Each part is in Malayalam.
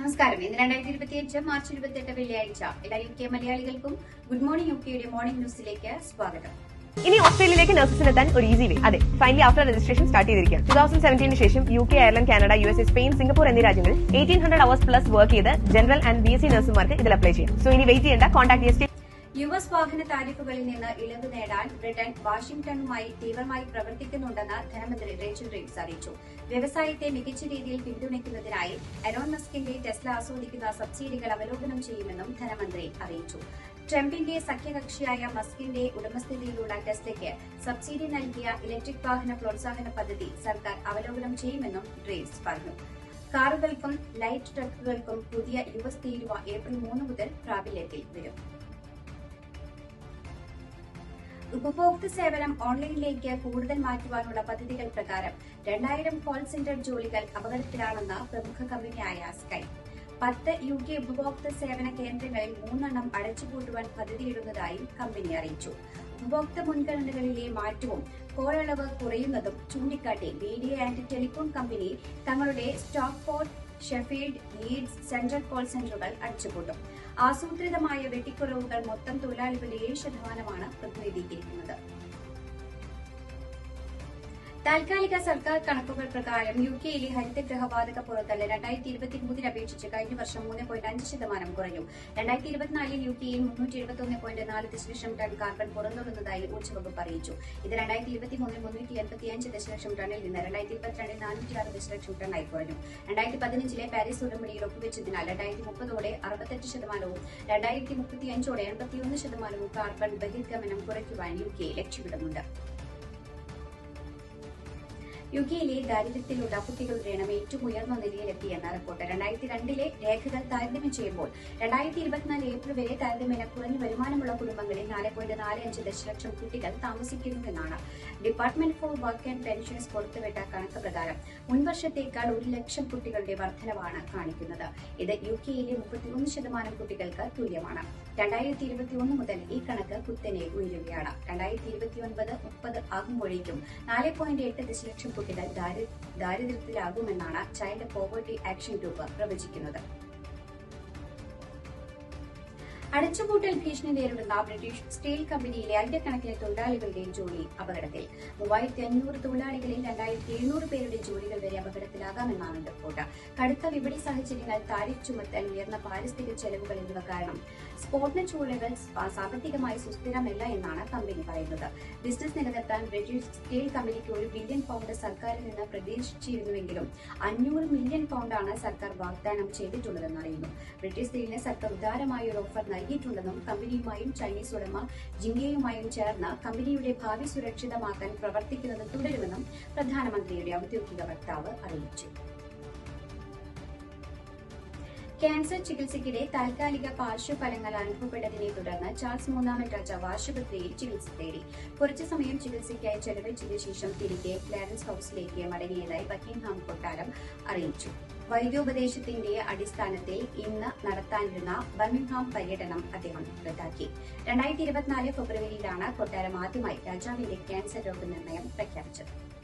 നമസ്കാരം. ഇന്ന് രണ്ടായിരത്തി ഇരുപത്തിയഞ്ച് മാർച്ച് ഇരുപത്തിയെട്ട് വെള്ളിയാഴ്ച. എല്ലാ യു കെ മലയാളികൾക്കും ഗുഡ് മോർണിംഗ് യു കെയുടെ മോർണിംഗ് ന്യൂസിലേക്ക് സ്വാഗതം. ഇനി ഓസ്ട്രേലിയയിലേക്ക് നഴ്സസിന് എത്താൻ ഒരു ഈസി വേ അതെ ഫൈനലി ആഫ്റ്റർ രജിസ്ട്രേഷൻ സ്റ്റാർട്ട് ചെയ്തിരിക്കുകയാണ്. ടൂ തൗസൻഡ് സെവന്റീന് ശേഷം U K Ireland Canada U S Spain Singapore എന്നീ രാജ്യങ്ങളിൽ eighteen hundred hours plus work ചെയ്ത് general and B S C നഴ്സുമാർക്ക് ഇതിൽ അപ്ലൈ ചെയ്യാം. സോ ഇനി വെയിറ്റ് ചെയ്യേണ്ട കോൺടാക്ട് യു എസ് വാഹന താരിഫുകളിൽ നിന്ന് ഇളവ് നേടാൻ ബ്രിട്ടൻ വാഷിംഗ്ടണുമായി തീവ്രമായി പ്രവർത്തിക്കുന്നുണ്ടെന്ന് ധനമന്ത്രി റേച്ചൽ റീവ്സ് അറിയിച്ചു. വ്യവസായത്തെ മികച്ച രീതിയിൽ പിന്തുണയ്ക്കുന്നതിനായി അരോൺ മസ്കിന്റെ ടെസ്ല ആസ്വദിക്കുന്ന സബ്സിഡികൾ അവലോകനം ചെയ്യുമെന്നും ധനമന്ത്രി അറിയിച്ചു. ട്രംപിന്റെ സഖ്യകക്ഷിയായ മസ്കിന്റെ ഉടമസ്ഥതയിലുള്ള ടെസ്ലയ്ക്ക് സബ്സിഡി നൽകിയ ഇലക്ട്രിക് വാഹന പ്രോത്സാഹന പദ്ധതി സർക്കാർ അവലോകനം ചെയ്യുമെന്നും ഡ്രേവ്സ് പറഞ്ഞു. കാറുകൾക്കും ലൈറ്റ് ട്രക്കുകൾക്കും പുതിയ യുഎസ് തീരുവ ഏപ്രിൽ മൂന്ന് മുതൽ പ്രാബല്യത്തിൽ വരും. ഉപഭോക്തൃ സേവനം ഓൺലൈനിലേക്ക് കൂടുതൽ മാറ്റുവാനുള്ള പദ്ധതികൾ പ്രകാരം രണ്ടായിരം കോൾ സെന്റർ ജോലികൾ അപകടത്തിലാണെന്ന് പ്രമുഖ കമ്പനിയായ സ്കൈ പത്ത് യു കെ ഉപഭോക്തൃ സേവന കേന്ദ്രങ്ങളിൽ മൂന്നെണ്ണം അടച്ചുപൂട്ടുവാൻ പദ്ധതിയിടുന്നതായും കമ്പനി അറിയിച്ചു. ഉപഭോക്തൃ മുൻഗണനകളിലെ മാറ്റവും കോൾ അളവ് കുറയുന്നതും ചൂണ്ടിക്കാട്ടി മീഡിയ ആൻഡ് ടെലികോം കമ്പനി തങ്ങളുടെ Stockport Sheffield Leeds central call സെന്ററുകൾ അടിച്ചുപൂട്ടും. ആസൂത്രിതമായ വെട്ടിക്കുറവുകൾ മൊത്തം തൊഴിലാളികളുടെ ഏഴ് ശതമാനമാണ് പ്രതിനിധീകരിക്കുന്നത്. താൽക്കാലിക സർക്കാർ കണക്കുകൾ പ്രകാരം യു കെയിലെ ഹരിതഗ്രഹവാതക പുറത്തള്ളൽ രണ്ടായിരത്തി ഇരുപത്തിമൂന്നിനെ അപേക്ഷിച്ച് കഴിഞ്ഞ വർഷം മൂന്ന് പോയിന്റ് അഞ്ച് ശതമാനം കുറഞ്ഞു. രണ്ടായിരത്തി ഇരുപത്തിനാലിൽ യു കെയിൽ മുന്നൂറ്റി എഴുപത്തി പോയിന്റ് നാല് ദശലക്ഷം ടൺ കാർബൺ പുറന്തള്ളുന്നതായി ഊർജവകുപ്പ് അറിയിച്ചു. ഇത് രണ്ടായിരത്തി ഇരുപത്തിമൂന്നിൽ മുന്നൂറ്റി എൺപത്തി അഞ്ച് ദശലക്ഷം ടണ്ണിൽ നിന്ന് രണ്ടായിരത്തി ഇരുപത്തിരണ്ടിൽ നാനൂറ്റി ആറ് ദശലക്ഷം ടണ്ണായി കുറഞ്ഞു. രണ്ടായിരത്തി പതിനഞ്ചിലെ പാരീസ് ഉടമ്പടിയിൽ ഒപ്പുവെച്ചതിനാൽ രണ്ടായിരത്തി മുപ്പതോടെ അറുപത്തെട്ട് ശതമാനവും രണ്ടായിരത്തി മുപ്പത്തിയഞ്ചോടെ എൺപത്തിയൊന്ന് ശതമാനവും കാർബൺ ബഹിർഗമനം കുറയ്ക്കുവാൻ യു കെ ലക്ഷ്യമിടുന്നുണ്ട്. യു കെയിലെ ദാരിദ്ര്യത്തിലുള്ള കുട്ടികളുടെ എണ്ണം ഏറ്റവും ഉയർന്ന നിലയിലെത്തിയെന്ന റിപ്പോർട്ട്. രണ്ടായിരത്തി രണ്ടിലെ രേഖകൾ താരതമ്യം ചെയ്യുമ്പോൾ രണ്ടായിരത്തി ഇരുപത്തിനാല് ഏപ്രിൽ വരെ താരതമ്യേന കുറഞ്ഞ വരുമാനമുള്ള കുടുംബങ്ങളിൽ നാല് പോയിന്റ് നാല് അഞ്ച് ദശലക്ഷം കുട്ടികൾ താമസിക്കുന്നുവെന്നാണ്. Department for work and pensions പുറത്തുവിട്ട കണക്ക് പ്രകാരം മുൻവർഷത്തേക്കാൾ ഒരു ലക്ഷം കുട്ടികളുടെ വർധനവാണ് കാണിക്കുന്നത്. ഇത് യു കെയിലെ മുപ്പത്തിയൊന്ന് ശതമാനം കുട്ടികൾക്ക് തുല്യമാണ്. രണ്ടായിരത്തി ഇരുപത്തിയൊന്ന് മുതൽ ഈ കണക്ക് കുത്തനെ ഉയരുകയാണ്. രണ്ടായിരത്തി ഇരുപത്തിയൊൻപത് മുപ്പത് ആകുമ്പോഴേക്കും നാല് പോയിന്റ് എട്ട് ദശലക്ഷം കുട്ടികൾ ദാരി- ദാരിദ്ര്യത്തിലാകുമെന്നാണ് ചൈൽഡ് പോവേർട്ടി ആക്ഷൻ ഗ്രൂപ്പ് പ്രവചിക്കുന്നത്. അടച്ചുപൂട്ടൽ ഭീഷണി നേരിടുന്ന ബ്രിട്ടീഷ് സ്റ്റീൽ കമ്പനിയിലെ ആയിരക്കണക്കിന് തൊഴിലാളികളുടെ ജോലി അപകടത്തിൽ. മൂവായിരത്തി അഞ്ഞൂറ് തൊഴിലാളികളിൽ രണ്ടായിരത്തി എഴുന്നൂറ് പേരുടെ ജോലികൾ വരെ അപകടത്തിലാകാമെന്നാണ് റിപ്പോർട്ട്. കടുത്ത വിപണി സാഹചര്യങ്ങൾ താരിഫ് ചുമത്തൽ ഉയർന്ന പാരിസ്ഥിതിക ചെലവുകൾ എന്നിവ കാരണം സ്ഫോടന ചൂളകൾ സാമ്പത്തികമായി സുസ്ഥിരമല്ല എന്നാണ് കമ്പനി പറയുന്നത്. ബിസിനസ് നിലനിർത്താൻ ബ്രിട്ടീഷ് സ്റ്റീൽ കമ്പനിക്ക് ഒരു ബില്യൺ പൗണ്ട് സർക്കാരിൽ നിന്ന് പ്രതീക്ഷിച്ചിരുന്നുവെങ്കിലും അഞ്ഞൂറ് മില്യൺ പൗണ്ടാണ് സർക്കാർ വാഗ്ദാനം ചെയ്തിട്ടുള്ളതെന്ന് അറിയുന്നു. ബ്രിട്ടീഷ് സ്റ്റീലിന് സർക്കാർ ഉദാരമായ ഒരു ഓഫർ നൽകിയിട്ടുണ്ടെന്നും കമ്പനിയുമായും ചൈനീസ് ഉടമ ജിങ്കയുമായും ചേർന്ന് കമ്പനിയുടെ ഭാവി സുരക്ഷിതമാക്കാൻ പ്രവർത്തിക്കുന്നത് തുടരുമെന്നും പ്രധാനമന്ത്രിയുടെ ഔദ്യോഗിക വക്താവ് അറിയിച്ചു. ക്യാൻസർ ചികിത്സയ്ക്കിടെ താൽക്കാലിക പാർശ്വഫലങ്ങൾ അനുഭവപ്പെട്ടതിനെ തുടർന്ന് ചാൾസ് മൂന്നാമൻ രാജാവ് ആശുപത്രിയിൽ ചികിത്സ തേടി. കുറച്ചു സമയം ചികിത്സയ്ക്കായി ചെലവഴിച്ചതിനു ശേഷം തിരികെ ക്ലാരൻസ് ഹൌസിലേക്ക് മടങ്ങിയതായി ബക്കിംഗ്ഹാം കൊട്ടാരം അറിയിച്ചു. വൈദ്യോപദേശത്തിന്റെ അടിസ്ഥാനത്തിൽ ഇന്ന് നടത്താനിരുന്ന ബർമിംഗ്ഹാം പര്യടനം അദ്ദേഹം റദ്ദാക്കി. രണ്ടായിരത്തി ഇരുപത്തിനാല് ഫെബ്രുവരിയിലാണ് കൊട്ടാരം ആദ്യമായി രാജാവിന്റെ ക്യാൻസർ രോഗനിർണയം പ്രഖ്യാപിച്ചത്.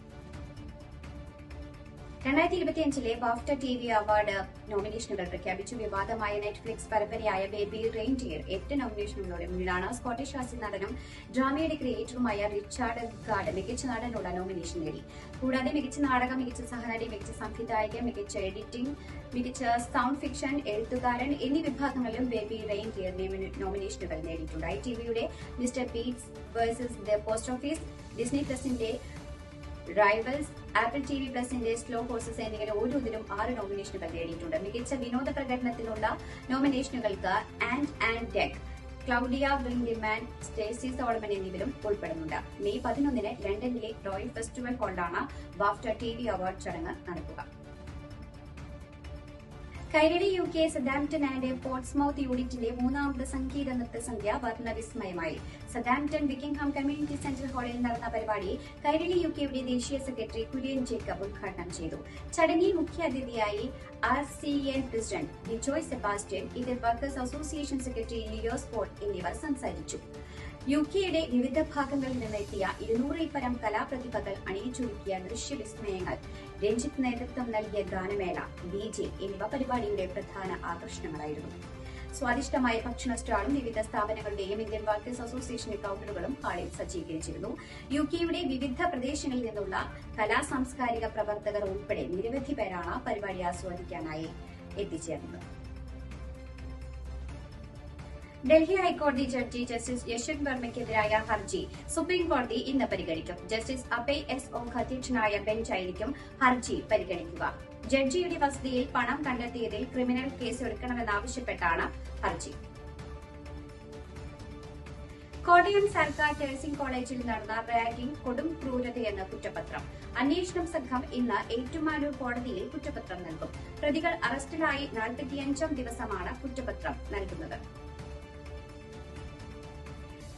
രണ്ടായിരത്തി ഇരുപത്തിയഞ്ചിലെ ബാഫ്റ്റ ടി വി അവാർഡ് നോമിനേഷനുകൾ പ്രഖ്യാപിച്ചു. വിവാദമായ നെറ്റ്ഫ്ലിക്സ് പരമ്പരയായ ബേബി റെയിൻഡിയർ എട്ട് നോമിനേഷനുകളോടെ മുന്നിലാണ്. സ്കോട്ടിഷ് ഹാസ്യ നടനും ഡ്രാമയുടെ ക്രിയേറ്ററുമായ റിച്ചാർഡ് ഗാർഡ് മികച്ച നടനുള്ള നോമിനേഷൻ നേടി. കൂടാതെ മികച്ച നാടകം മികച്ച സഹനടി മികച്ച സംവിധായകൻ മികച്ച എഡിറ്റിംഗ് മികച്ച സൗണ്ട് ഫിക്ഷൻ എഴുത്തുകാരൻ എന്നീ വിഭാഗങ്ങളിലും ബേബി റെയിൻഡിയർ നോമിനേഷനുകൾ നേടിയിട്ടുണ്ട്. ഐ ടി വിയുടെ Mister Bates versus the Post Office Disney പ്ലസിന്റെ rivals Apple T V പ്ലസിന്റെ സ്ലോ ഹോഴ്സസ് എന്നിങ്ങനെ ഓരോന്നിനും ആറ് നോമിനേഷനുകൾ നേടിയിട്ടുണ്ട്. മികച്ച വിനോദ പ്രകടനത്തിനുള്ള നോമിനേഷനുകൾക്ക് ആൻഡ് ആൻഡ് ഡെക് ക്ലൗഡിയ വിൽഡിമാൻ സ്റ്റേസി സോളമൻ എന്നിവരും ഉൾപ്പെടുന്നുണ്ട്. മെയ് പതിനൊന്നിന് ലണ്ടനിലെ റോയൽ ഫെസ്റ്റിവൽ കൊണ്ടാണ് ബാഫ്റ്റ ടി വി അവാർഡ് ചടങ്ങ് നടക്കുക. Kairali U K Southampton and Portsmouth യൂണിറ്റിന്റെ മൂന്നാമത് സംഗീത നൃത്തസന്ധ്യ വർണവിസ്മയമായി. സദാംപ്ടൺ വിക്കിംഗ്ഹാം കമ്മ്യൂണിറ്റി സെന്റർ ഹാളിൽ നടന്ന പരിപാടി കൈരളി യു കെയുടെ ദേശീയ സെക്രട്ടറി കുര്യൻ ജേക്കബ് ഉദ്ഘാടനം ചെയ്തു. ചടങ്ങിൽ മുഖ്യാതിഥിയായി R C N president Bijoy Sebastian ഇതിൽ workers association secretary Leos Paul എന്നിവർ സംസാരിച്ചു. യു കെയുടെ വിവിധ ഭാഗങ്ങളിൽ നിന്നെത്തിയ ഇരുന്നൂറിൽ പരം കലാപ്രതിഭകൾ അണിയിച്ചൊരുക്കിയ ദൃശ്യവിസ്മയങ്ങൾ. രഞ്ജിത്ത് നേതൃത്വം നൽകിയ ഗാനമേള ഡി ജെ എന്നിവ പരിപാടിയുടെ പ്രധാന ആകർഷണങ്ങളായിരുന്നു. സ്വാദിഷ്ടമായ ഭക്ഷണ സ്റ്റാളും വിവിധ സ്ഥാപനങ്ങളുടെയും ഇന്ത്യൻ വർക്കേഴ്സ് അസോസിയേഷന്റെ കൌണ്ടറുകളും ഹാളിൽ സജ്ജീകരിച്ചിരുന്നു. യു കെയുടെ വിവിധ പ്രദേശങ്ങളിൽ നിന്നുള്ള കലാ സാംസ്കാരിക പ്രവർത്തകർ ഉൾപ്പെടെ നിരവധി പേരാണ് പരിപാടി ആസ്വദിക്കാനായി എത്തിച്ചേർന്നത്. ഡൽഹി ഹൈക്കോടതി ജഡ്ജി ജസ്റ്റിസ് യശ്വന്ത് വർമ്മയ്ക്കെതിരായ ഹർജി സുപ്രീം കോടതി ഇന്ന് പരിഗണിക്കും. ജസ്റ്റിസ് അപയ് എസ് ഓഖ് അധ്യക്ഷനായ ബെഞ്ചായിരിക്കും ഹർജി പരിഗണിക്കുക. ജഡ്ജിയുടെ വസതിയിൽ പണം കണ്ടെത്തിയതിൽ ക്രിമിനൽ കേസ് എടുക്കണമെന്നാവശ്യപ്പെട്ടാണ് ഹർജി. കോട്ടയം സർക്കാർ നഴ്സിംഗ് കോളേജിൽ നടന്ന റാഗിംഗ് കൊടും ക്രൂരതയെന്ന കുറ്റപത്രം. അന്വേഷണം സംഘം ഇന്ന് ഏറ്റുമാനൂർ കോടതിയിൽ കുറ്റപത്രം നൽകും. പ്രതികൾ അറസ്റ്റിലായി നാൽപ്പത്തിയഞ്ചാം ദിവസമാണ് കുറ്റപത്രം നൽകുന്നത്.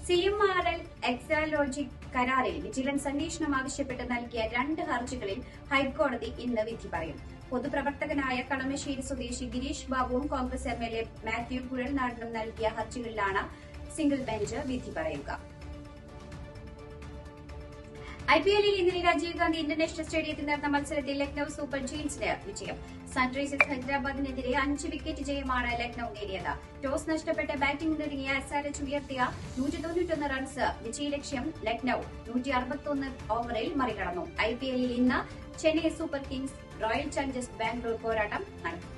C M R L Exalogic കരാറിൽ വിജിലൻസ് അന്വേഷണം ആവശ്യപ്പെട്ട് നൽകിയ രണ്ട് ഹർജികളിൽ ഹൈക്കോടതി ഇന്ന് വിധി പറയും. പൊതുപ്രവർത്തകനായ കളമശ്ശേരി സ്വദേശി Girish ബാബുവും Congress M L A Mathew കുഴൽനാടനും നൽകിയ ഹർജികളിലാണ് സിംഗിൾ ബെഞ്ച് വിധി പറയുക. ഐ പി എല്ലിൽ ഇന്നലെ രാജീവ് ഗാന്ധി ഇന്റർനാഷണൽ സ്റ്റേഡിയത്തിൽ നടന്ന മത്സരത്തിൽ ലക്നൌ സൂപ്പർ ജെയിൻസിന് വിജയം. സൺറൈസേഴ്സ് ഹൈദരാബാദിനെതിരെ അഞ്ച് വിക്കറ്റ് ജയമാണ് ലക്നൌ നേടിയത്. ടോസ് നഷ്ടപ്പെട്ട് ബാറ്റിംഗ് നിറങ്ങിയ എസ്ആർഎച്ച് ഉയർത്തിയ നൂറ്റി തൊണ്ണൂറ്റൊന്ന് റൺസ് വിജയലക്ഷ്യം ലക്നൌ. നൂറ്റി അറുപത്തൊന്ന് ഓവറിൽ മറികടന്നു. ഐ പി എല്ലിൽ ഇന്ന് Chennai super kings royal challengers Bangalore പോരാട്ടം നടക്കും.